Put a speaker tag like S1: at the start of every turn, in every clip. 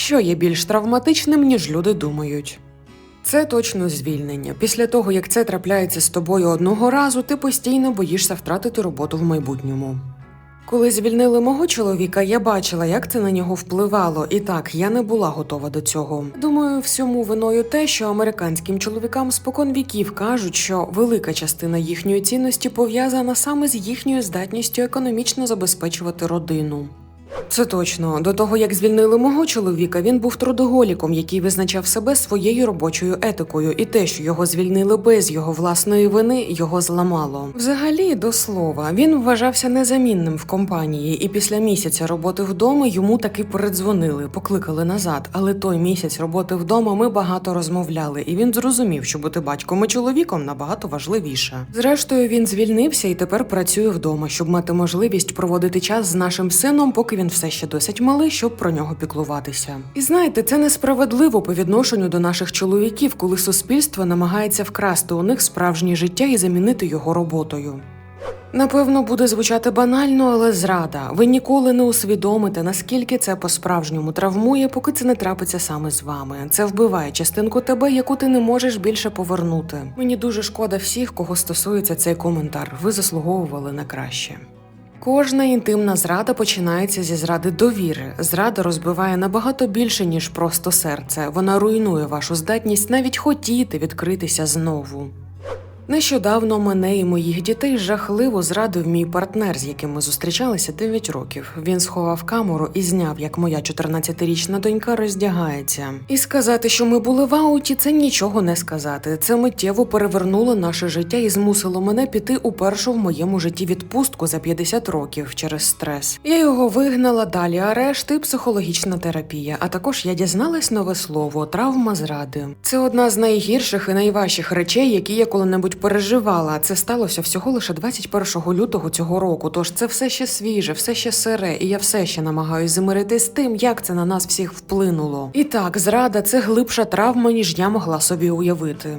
S1: Що є більш травматичним, ніж люди думають? Це точно звільнення. Після того, як це трапляється з тобою одного разу, ти постійно боїшся втратити роботу в майбутньому. Коли звільнили мого чоловіка, я бачила, як це на нього впливало, і так я не була готова до цього. Думаю, всьому виною те, що американським чоловікам спокон віків кажуть, що велика частина їхньої цінності пов'язана саме з їхньою здатністю економічно забезпечувати родину. Це точно. До того як звільнили мого чоловіка, він був трудоголіком, який визначав себе своєю робочою етикою, і те, що його звільнили без його власної вини, його зламало. Взагалі, до слова, він вважався незамінним в компанії, і після місяця роботи вдома йому таки передзвонили, покликали назад. Але той місяць роботи вдома ми багато розмовляли, і він зрозумів, що бути батьком і чоловіком набагато важливіше. Зрештою, він звільнився і тепер працює вдома, щоб мати можливість проводити час з нашим сином, поки він все ще досить малий, щоб про нього піклуватися. І знаєте, це несправедливо по відношенню до наших чоловіків, коли суспільство намагається вкрасти у них справжнє життя і замінити його роботою. Напевно, буде звучати банально, але зрада. Ви ніколи не усвідомите, наскільки це по-справжньому травмує, поки це не трапиться саме з вами. Це вбиває частинку тебе, яку ти не можеш більше повернути. Мені дуже шкода всіх, кого стосується цей коментар. Ви заслуговували на краще. Кожна інтимна зрада починається зі зради довіри. Зрада розбиває набагато більше, ніж просто серце. Вона руйнує вашу здатність навіть хотіти відкритися знову. Нещодавно мене і моїх дітей жахливо зрадив мій партнер, з яким ми зустрічалися 9 років. Він сховав камеру і зняв, як моя 14-річна донька роздягається. І сказати, що ми були в ауті, це нічого не сказати. Це миттєво перевернуло наше життя і змусило мене піти у першу в моєму житті відпустку за 50 років через стрес. Я його вигнала далі. Арешт і психологічна терапія. А також я дізналась нове слово травма зради. Це одна з найгірших і найважчих речей, які я коли-небудь переживала. Це сталося всього лише 21 лютого цього року. Тож це все ще свіже, все ще сире, і я все ще намагаюсь змиритись з тим, як це на нас всіх вплинуло. І так, зрада це глибша травма, ніж я могла собі уявити.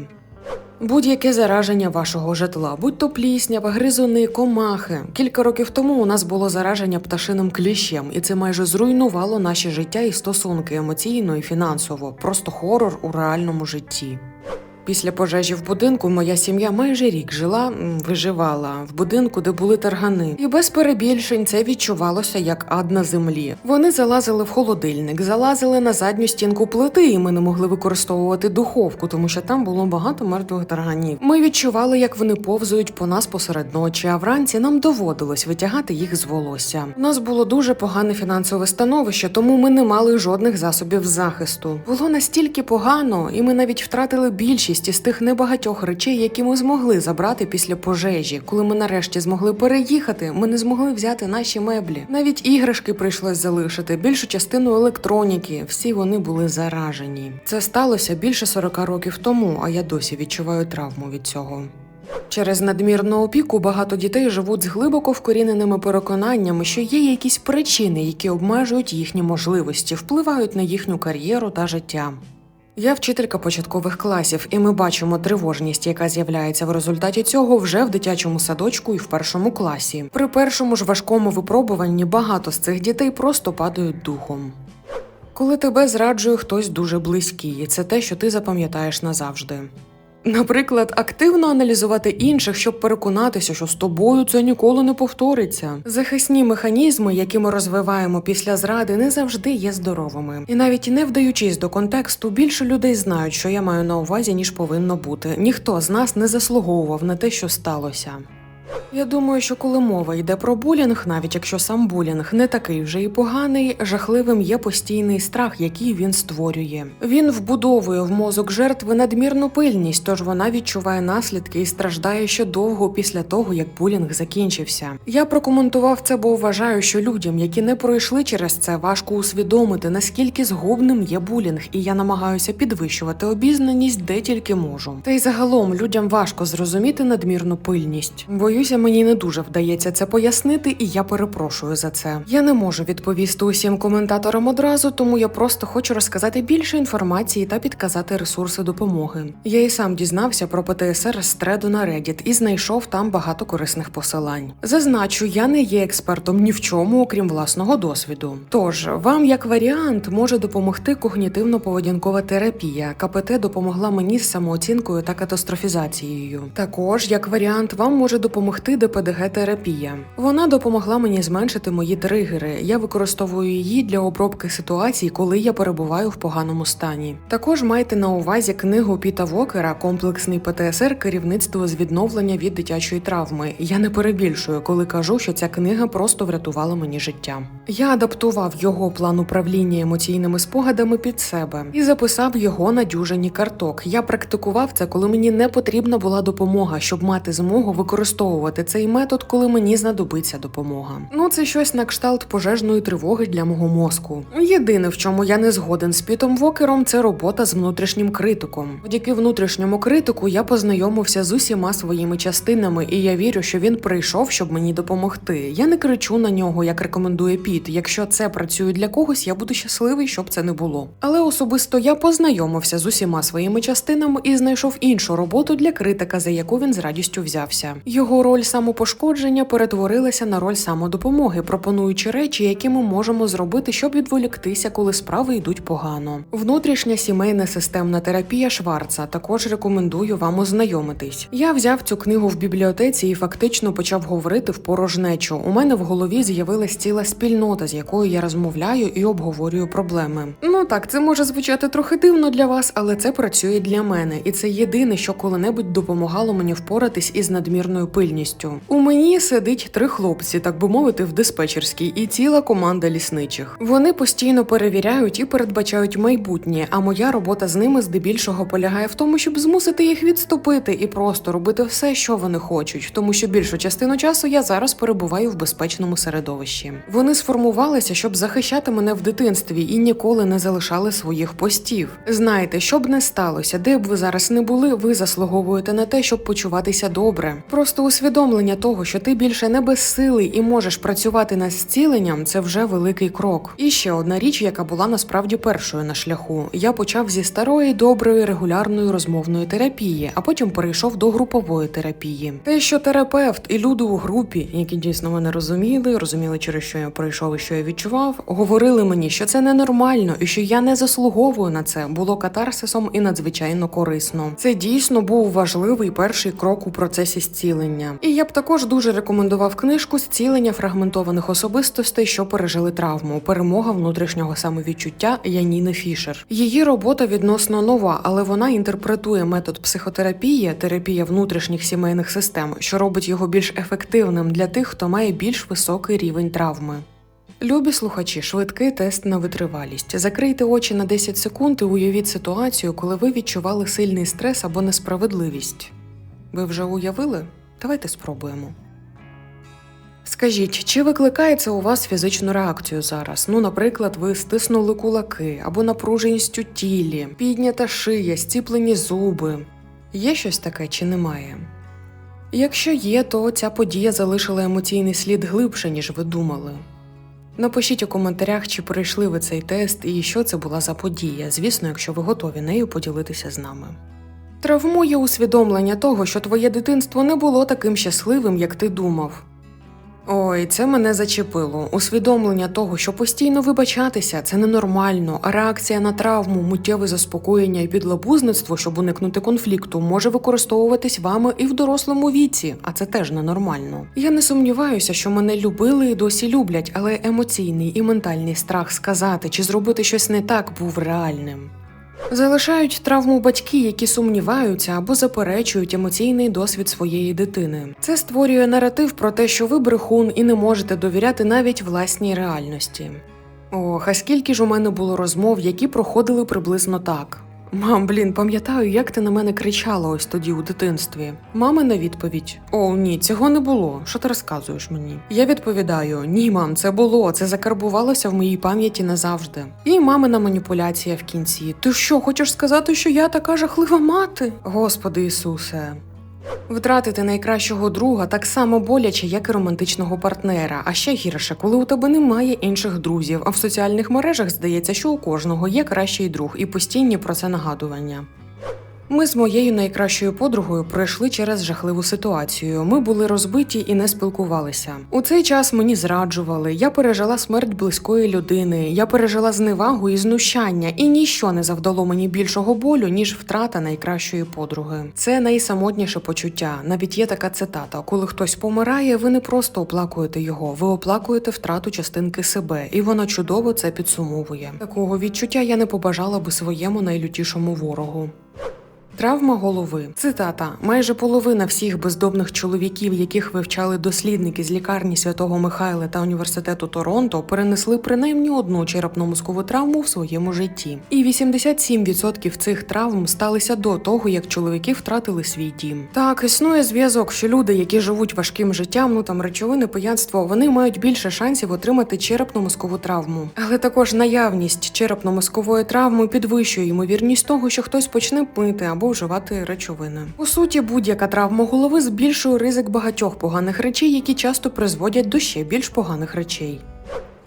S1: Будь-яке зараження вашого житла, будь то пліснява, гризуни, комахи. Кілька років тому у нас було зараження пташиним кліщем, і це майже зруйнувало наші життя і стосунки емоційно і фінансово. Просто хорор у реальному житті. Після пожежі в будинку моя сім'я майже рік жила, виживала в будинку, де були таргани. І без перебільшень це відчувалося як ад на землі. Вони залазили в холодильник, залазили на задню стінку плити, і ми не могли використовувати духовку, тому що там було багато мертвих тарганів. Ми відчували, як вони повзують по нас посеред ночі, а вранці нам доводилось витягати їх з волосся. У нас було дуже погане фінансове становище, тому ми не мали жодних засобів захисту. Було настільки погано, і ми навіть втратили більшість із тих небагатьох речей, які ми змогли забрати після пожежі. Коли ми нарешті змогли переїхати, ми не змогли взяти наші меблі. Навіть іграшки прийшлось залишити, більшу частину електроніки. Всі вони були заражені. Це сталося більше 40 років тому, а я досі відчуваю травму від цього. Через надмірну опіку багато дітей живуть з глибоко вкоріненими переконаннями, що є якісь причини, які обмежують їхні можливості, впливають на їхню кар'єру та життя. Я вчителька початкових класів, і ми бачимо тривожність, яка з'являється в результаті цього вже в дитячому садочку і в першому класі. При першому ж важкому випробуванні багато з цих дітей просто падають духом. Коли тебе зраджує хтось дуже близький, і це те, що ти запам'ятаєш назавжди. Наприклад, активно аналізувати інших, щоб переконатися, що з тобою це ніколи не повториться. Захисні механізми, які ми розвиваємо після зради, не завжди є здоровими. І навіть не вдаючись до контексту, більше людей знають, що я маю на увазі, ніж повинно бути. Ніхто з нас не заслуговував на те, що сталося. Я думаю, що коли мова йде про булінг, навіть якщо сам булінг не такий вже і поганий, жахливим є постійний страх, який він створює. Він вбудовує в мозок жертви надмірну пильність, тож вона відчуває наслідки і страждає ще довго після того, як булінг закінчився. Я прокоментував це, бо вважаю, що людям, які не пройшли через це, важко усвідомити, наскільки згубним є булінг, і я намагаюся підвищувати обізнаність де тільки можу. Та й загалом людям важко зрозуміти надмірну пильність. Боюсь, Зізнаюся, мені не дуже вдається це пояснити, і я перепрошую за це. Я не можу відповісти усім коментаторам одразу, тому я просто хочу розказати більше інформації та підказати ресурси допомоги. Я і сам дізнався про ПТСР з треду на Reddit і знайшов там багато корисних посилань. Зазначу, я не є експертом ні в чому, окрім власного досвіду. Тож вам, як варіант, може допомогти когнітивно-поведінкова терапія. КПТ допомогла мені з самооцінкою та катастрофізацією. Також, як варіант, вам може допомогти ДПДГ-терапія. Вона допомогла мені зменшити мої тригери. Я використовую її для обробки ситуацій, коли я перебуваю в поганому стані. Також майте на увазі книгу Піта Вокера Комплексний ПТСР керівництво з відновлення від дитячої травми. Я не перебільшую, коли кажу, що ця книга просто врятувала мені життя. Я адаптував його план управління емоційними спогадами під себе і записав його на дюжині карток. Я практикував це, коли мені не потрібна була допомога, щоб мати змогу використовувати цей метод, коли мені знадобиться допомога. Ну це щось на кшталт пожежної тривоги для мого мозку. Єдине, в чому я не згоден з Пітом Вокером, це робота з внутрішнім критиком. Завдяки внутрішньому критику я познайомився з усіма своїми частинами, і я вірю, що він прийшов, щоб мені допомогти. Я не кричу на нього, як рекомендує Піт. Якщо це працює для когось, я буду щасливий, щоб це не було. Але особисто я познайомився з усіма своїми частинами і знайшов іншу роботу для критика, за яку він з радістю взявся. Його роль самопошкодження перетворилася на роль самодопомоги, пропонуючи речі, які ми можемо зробити, щоб відволіктися, коли справи йдуть погано. Внутрішня сімейна системна терапія Шварца також рекомендую вам ознайомитись. Я взяв цю книгу в бібліотеці і фактично почав говорити в порожнечу. У мене в голові з'явилась ціла спільнота, з якою я розмовляю і обговорюю проблеми. Ну так, це може звучати трохи дивно для вас, але це працює для мене, і це єдине, що коли-небудь допомагало мені впоратись із надмірною пильністю. У мені сидить три хлопці, так би мовити, в диспетчерській, і ціла команда лісничих. Вони постійно перевіряють і передбачають майбутнє. А моя робота з ними здебільшого полягає в тому, щоб змусити їх відступити і просто робити все, що вони хочуть, тому що більшу частину часу я зараз перебуваю в безпечному середовищі. Вони сформувалися, щоб захищати мене в дитинстві і ніколи не залишали своїх постів. Знаєте, що б не сталося, де б ви зараз не були, ви заслуговуєте на те, щоб почуватися добре. Просто усвідомлення того, що ти більше не безсилий і можеш працювати над зціленням, це вже великий крок. І ще одна річ, яка була насправді першою на шляху. Я почав зі старої, доброї, регулярної розмовної терапії, а потім перейшов до групової терапії. Те, що терапевт і люди у групі, які дійсно мене розуміли, розуміли, через що я пройшов і що я відчував, говорили мені, що це ненормально і що я не заслуговую на це, було катарсисом і надзвичайно корисно. Це дійсно був важливий перший крок у процесі зцілення. І я б також дуже рекомендував книжку Зцілення фрагментованих особистостей, що пережили травму, перемога внутрішнього самовідчуття Яніни Фішер. Її робота відносно нова, але вона інтерпретує метод психотерапії, терапія внутрішніх сімейних систем, що робить його більш ефективним для тих, хто має більш високий рівень травми. Любі слухачі, швидкий тест на витривалість. Закрийте очі на 10 секунд і уявіть ситуацію, коли ви відчували сильний стрес або несправедливість. Ви вже уявили? Давайте спробуємо. Скажіть, чи викликає це у вас фізичну реакцію зараз? Ну, наприклад, ви стиснули кулаки або напруженість у тілі, піднята шия, стіплені зуби. Є щось таке чи немає? Якщо є, то ця подія залишила емоційний слід глибше, ніж ви думали. Напишіть у коментарях, чи пройшли ви цей тест і що це була за подія, звісно, якщо ви готові нею поділитися з нами. Травмує усвідомлення того, що твоє дитинство не було таким щасливим, як ти думав. Ой, це мене зачепило. Усвідомлення того, що постійно вибачатися це ненормально, а реакція на травму, миттєве заспокоєння і підлабузництво, щоб уникнути конфлікту, може використовуватись вами і в дорослому віці, а це теж ненормально. Я не сумніваюся, що мене любили і досі люблять, але емоційний і ментальний страх сказати чи зробити щось не так був реальним. Залишають травму батьки, які сумніваються або заперечують емоційний досвід своєї дитини. Це створює наратив про те, що ви брехун і не можете довіряти навіть власній реальності. Ох, а скільки ж у мене було розмов, які проходили приблизно так. Мам, блін, пам'ятаю, як ти на мене кричала ось тоді у дитинстві. Мама на відповідь: О, ні, цього не було. Що ти розказуєш мені? Я відповідаю: Ні, мам, це було, це закарбувалося в моїй пам'яті назавжди. І мамина маніпуляція в кінці. Ти що, хочеш сказати, що я така жахлива мати? Господи Ісусе. Втратити найкращого друга так само боляче, як і романтичного партнера, а ще гірше, коли у тебе немає інших друзів. А в соціальних мережах здається, що у кожного є кращий друг і постійні про це нагадування. Ми з моєю найкращою подругою пройшли через жахливу ситуацію. Ми були розбиті і не спілкувалися. У цей час мені зраджували. Я пережила смерть близької людини. Я пережила зневагу і знущання, і ніщо не завдало мені більшого болю, ніж втрата найкращої подруги. Це найсамотніше почуття. Навіть є така цитата: коли хтось помирає, ви не просто оплакуєте його, ви оплакуєте втрату частинки себе, і вона чудово це підсумовує. Такого відчуття я не побажала би своєму найлютішому ворогу. Травма голови. Цитата: майже половина всіх бездомних чоловіків, яких вивчали дослідники з лікарні святого Михайла та університету Торонто, перенесли принаймні одну черепно-мозкову травму в своєму житті. І 87% цих травм сталися до того, як чоловіки втратили свій дім. Так, існує зв'язок, що люди, які живуть важким життям, ну там речовини, пияцтво, вони мають більше шансів отримати черепно-мозкову травму. Але також наявність черепно-мозкової травми підвищує ймовірність того, що хтось почне пити або вживати речовини. У суті, будь-яка травма голови збільшує ризик багатьох поганих речей, які часто призводять до ще більш поганих речей.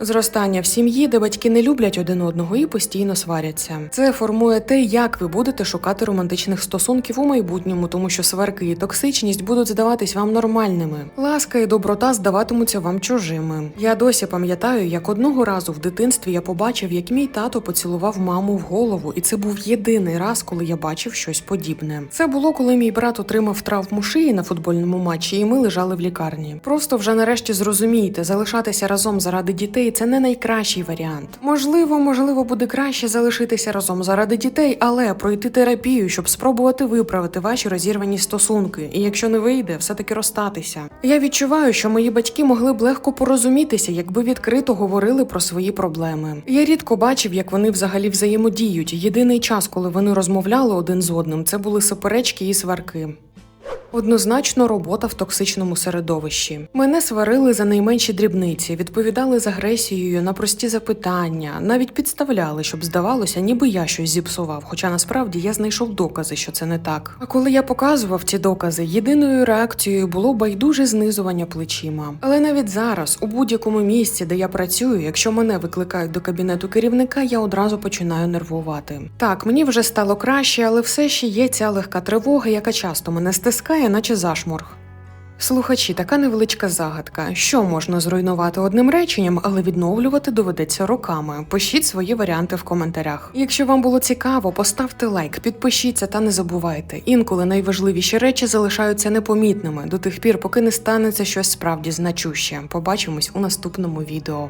S1: Зростання в сім'ї, де батьки не люблять один одного і постійно сваряться. Це формує те, як ви будете шукати романтичних стосунків у майбутньому, тому що сварки і токсичність будуть здаватись вам нормальними. Ласка і доброта здаватимуться вам чужими. Я досі пам'ятаю, як одного разу в дитинстві я побачив, як мій тато поцілував маму в голову, і це був єдиний раз, коли я бачив щось подібне. Це було, коли мій брат отримав травму шиї на футбольному матчі, і ми лежали в лікарні. Просто вже нарешті зрозумійте, залишатися разом заради дітей це не найкращий варіант. Можливо, можливо, буде краще залишитися разом заради дітей, але пройти терапію, щоб спробувати виправити ваші розірвані стосунки. І якщо не вийде, все таки розстатися. Я відчуваю, що мої батьки могли б легко порозумітися, якби відкрито говорили про свої проблеми. Я рідко бачив, як вони взагалі взаємодіють. Єдиний час, коли вони розмовляли один з одним, це були суперечки і сварки. Однозначно робота в токсичному середовищі. Мене сварили за найменші дрібниці, відповідали з агресією на прості запитання, навіть підставляли, щоб здавалося, ніби я щось зіпсував. Хоча насправді я знайшов докази, що це не так. А коли я показував ці докази, єдиною реакцією було байдуже знизування плечима. Але навіть зараз, у будь-якому місці, де я працюю, якщо мене викликають до кабінету керівника, я одразу починаю нервувати. Так, мені вже стало краще, але все ще є ця легка тривога, яка часто мене стискає, наче зашморг. Слухачі, така невеличка загадка. Що можна зруйнувати одним реченням, але відновлювати доведеться роками. Пишіть свої варіанти в коментарях. Якщо вам було цікаво, поставте лайк, підпишіться та не забувайте. Інколи найважливіші речі залишаються непомітними до тих пір, поки не станеться щось справді значуще. Побачимось у наступному відео.